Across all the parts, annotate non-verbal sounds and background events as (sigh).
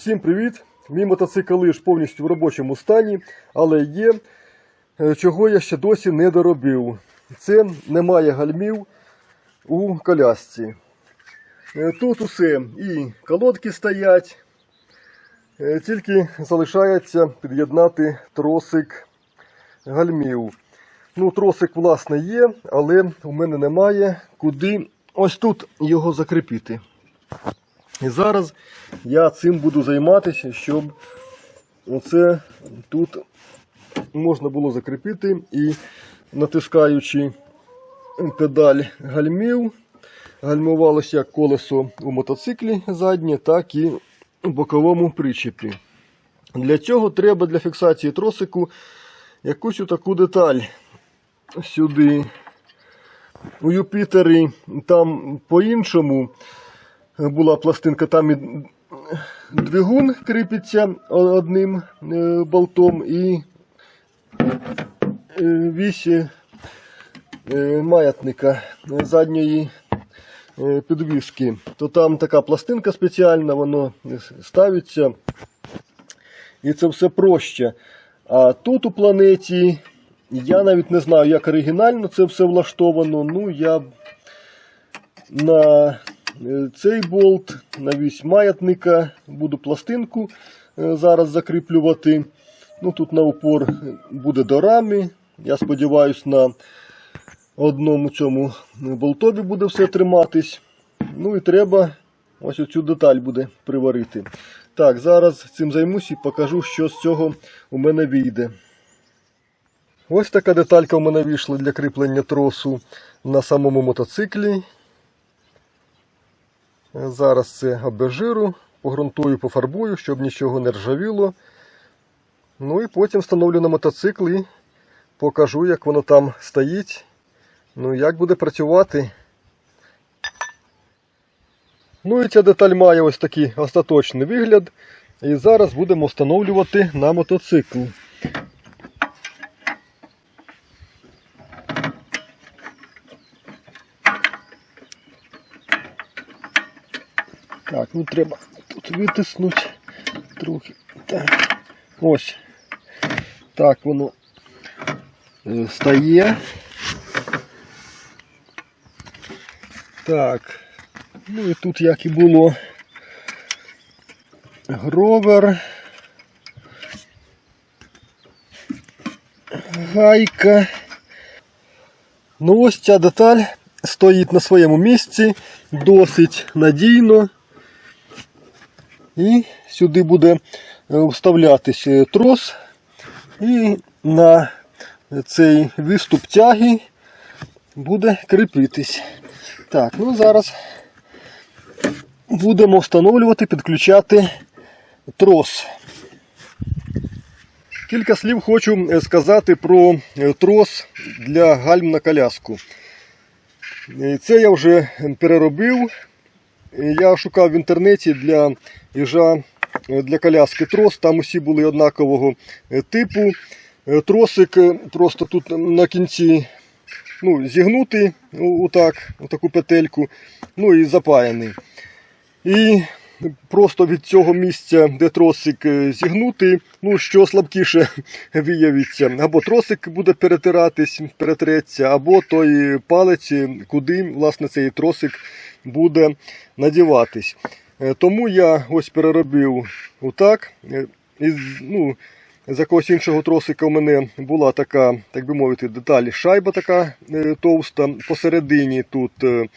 Всім привіт! Мій мотоцикл лиш повністю в робочому стані, але є, е, чого я ще досі не доробив. Це немає гальмів у колясці. Е, Тут усе і колодки стоять, е, тільки залишається під'єднати тросик гальмів. Ну, тросик, власне, є, але у мене немає куди ось тут його закріпити. І зараз я цим буду займатися, щоб оце тут можна було закріпити і натискаючи педаль гальмів, гальмувалося як колесо у мотоциклі заднє, так і у боковому причепі. Для цього треба для фіксації тросику якусь таку деталь сюди. У Юпітері там по-іншому була пластинка, там і двигун кріпиться одним е, болтом і е, вісь е, маятника задньої підвіски. То там така пластинка спеціальна, воно ставиться. І це все проще. А тут у планеті я навіть не знаю, як оригінально це все влаштовано. Ну, я на цей болт, на вісь маятника буду пластинку е, зараз закріплювати. Ну, тут на упор буде до рами. Я сподіваюся, на одному цьому болтові буде все триматись. Ну і треба ось оцю деталь буде приварити. Так, зараз цим займусь і покажу, що з цього у мене вийде. Ось така деталька у мене вийшла для кріплення тросу на самому мотоциклі. Зараз це обезжиру, погрунтую, пофарбую, щоб нічого не ржавіло. Ну і потім встановлю на мотоцикл і покажу, як воно там стоїть. Ну як буде працювати. Ну і ця деталь має ось такий остаточний вигляд. І зараз будемо встановлювати на мотоцикл. Так, ну треба тут витиснути трохи. Так. Ось. Так воно е, стає. Так. Ну і тут як і було гровер. Гайка. Ну ось ця деталь стоїть на своєму місці, досить надійно. І сюди буде е, вставлятись е, трос. І на цей виступ тяги буде кріпитись. Так, ну зараз будемо встановлювати, підключати трос. Кілька слів хочу е, сказати про трос для гальм на коляску. Це я вже переробив. Е, Я шукав в інтернеті для їжа е, для коляски трос. Там усі були однакового е, типу. Тросик просто тут на кінці ну, зігнутий отак, таку петельку, ну і запаяний. І просто від цього місця, де тросик е, зігнутий, ну що слабкіше (laughs) виявиться. Або тросик буде перетиратись, перетреться, або той палець, е, куди власне цей тросик буде надіватись. Е, Тому я ось переробив отак. І, ну, з якогось іншого тросика у мене була така, так би мовити, деталь шайба така е, товста. Посередині тут е,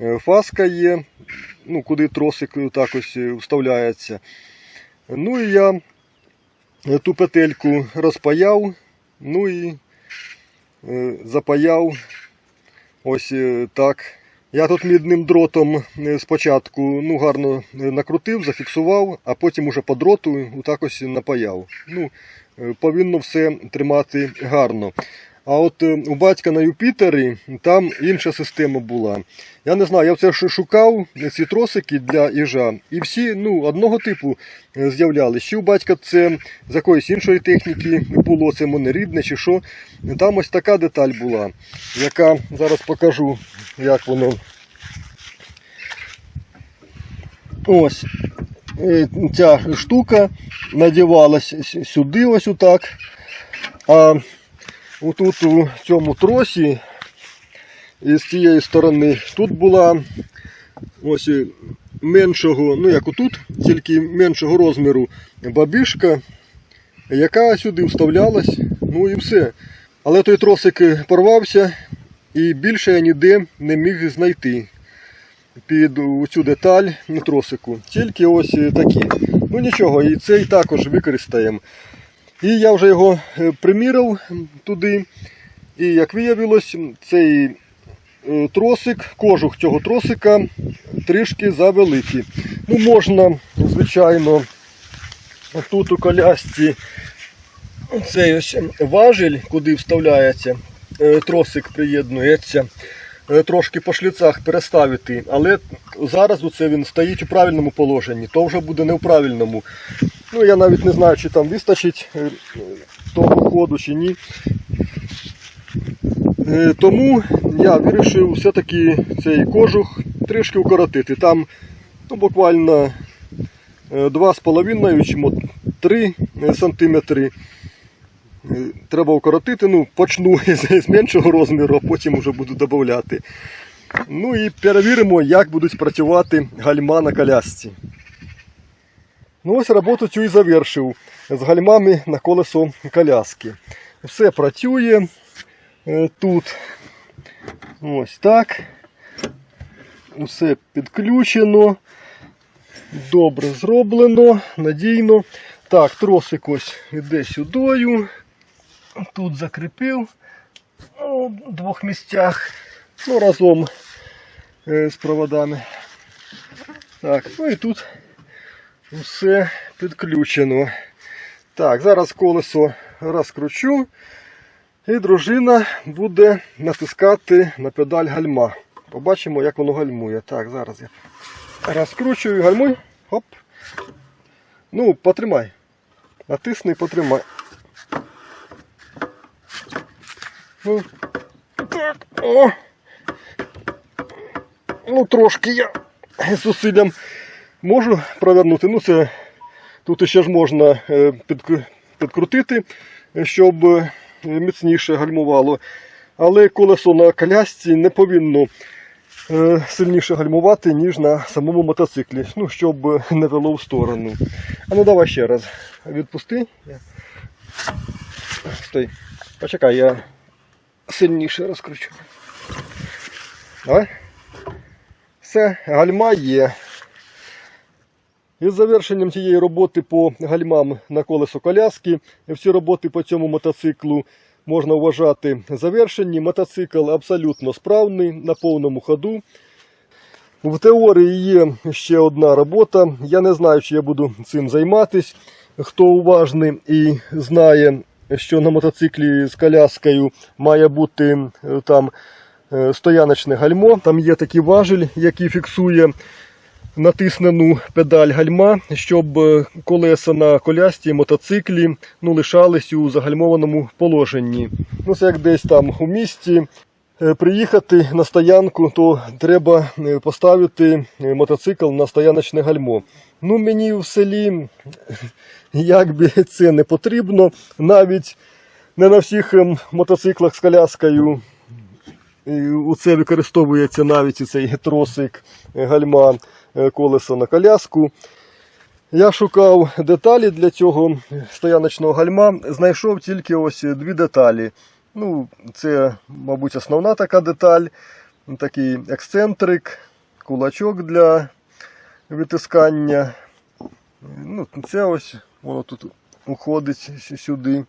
е, фаска є, ну, куди тросик так ось вставляється. Ну і я ту петельку розпаяв, ну і запаяв ось так. Я тут мідним дротом е, спочатку ну, гарно е, накрутив, зафіксував, а потім уже по дроту ось напаяв. Ну, е, повинно все тримати гарно. А от е, у батька на Юпітері там інша система була. Я не знаю, я все шукав ці тросики для їжа, і всі ну, одного типу е, з'являлися. Чи у батька це з якоїсь іншої техніки було, це монорідне чи що. Там ось така деталь була, яка зараз покажу, як воно. Ось. е, ця штука надівалась сюди, ось отак. А отут у цьому тросі і з цієї сторони тут була ось е, меншого, ну як отут, тільки меншого розміру бабішка, яка сюди вставлялась, ну і все. Але той тросик е, порвався і більше я ніде не міг знайти під цю деталь на тросику. Тільки ось е, такі. Ну нічого, і цей також використаємо. І я вже його е, примірив туди. І як виявилось, цей е, тросик, кожух цього тросика трішки завеликий. Ну, можна, звичайно, тут у колясці цей ось важіль, куди вставляється, е, тросик приєднується, трошки по шліцах переставити, але зараз оце він стоїть у правильному положенні, то вже буде не в правильному. Ну, я навіть не знаю, чи там вистачить е, того ходу чи ні. Е, Тому я вирішив все-таки цей кожух трішки укоротити. Там ну, буквально е, 2,5 чи 3 сантиметри. Е, Треба укоротити, ну, почну (laughs) з меншого розміру, а потім вже буду додати. Ну і перевіримо, як будуть працювати гальма на колясці. Ну ось роботу цю і завершив з гальмами на колесо коляски. Все працює е, тут. Ось так. Все підключено. Добре зроблено, надійно. Так, тросик ось іде сюдою. Тут закріпив у двох місцях. Ну, разом е, з проводами. Так, ну і тут все підключено. Так, зараз колесо розкручу. І дружина буде натискати на педаль гальма. Побачимо, як воно гальмує. Так, зараз я розкручую гальмуй. Хоп. Ну, потримай. Натисни потримай. Ну, так, о. Ну, трошки я зусиллям можу провернути. Ну, це тут ще ж можна е, підкрутити, щоб е, міцніше гальмувало. Але колесо на колясці не повинно е, сильніше гальмувати, ніж на самому мотоциклі, ну, щоб е, не вело в сторону. А ну давай ще раз. Відпусти. Стой. Почекай, я сильніше розкручу. Давай. Все, гальма є. Із завершенням цієї роботи по гальмам на колесо коляски, всі роботи по цьому мотоциклу можна вважати завершені. Мотоцикл абсолютно справний, на повному ходу. В теорії є ще одна робота. Я не знаю, чи я буду цим займатися. Хто уважний і знає, що на мотоциклі з коляскою має бути е, там е, стояночне гальмо. Там є такий важіль, який фіксує натиснену педаль гальма, щоб е, колеса на колясці, мотоциклі ну, лишались у загальмованому положенні. Ну, це як десь там у місті. Приїхати на стоянку, то треба поставити мотоцикл на стояночне гальмо. Ну, мені в селі як би це не потрібно, навіть не на всіх ем, мотоциклах з коляскою у це використовується навіть цей тросик е, гальма е, колеса на коляску. Я шукав деталі для цього стояночного гальма, знайшов тільки ось дві деталі. Ну, це, мабуть, основна така деталь, такий ексцентрик, кулачок для витискання. Ну, це ось воно тут уходить сюди.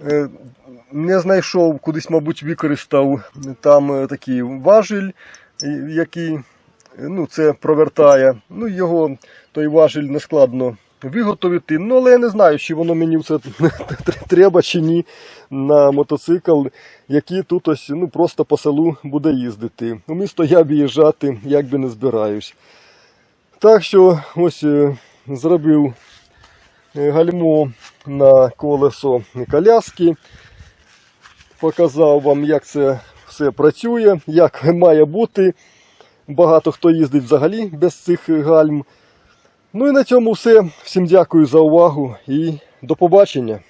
Е, Не знайшов, кудись, мабуть, використав там е, такий важіль, який е, ну, це провертає. Ну, його той важіль нескладно виготовити. Ну, але я не знаю, чи воно мені це треба чи ні на мотоцикл, який тут ось ну, просто по селу буде їздити. У місто я виїжджати як би не збираюсь. Так що ось зробив гальмо на колесо коляски. Показав вам, як це все працює, як має бути. Багато хто їздить взагалі без цих гальм. Ну і на цьому все. Всім дякую за увагу і до побачення.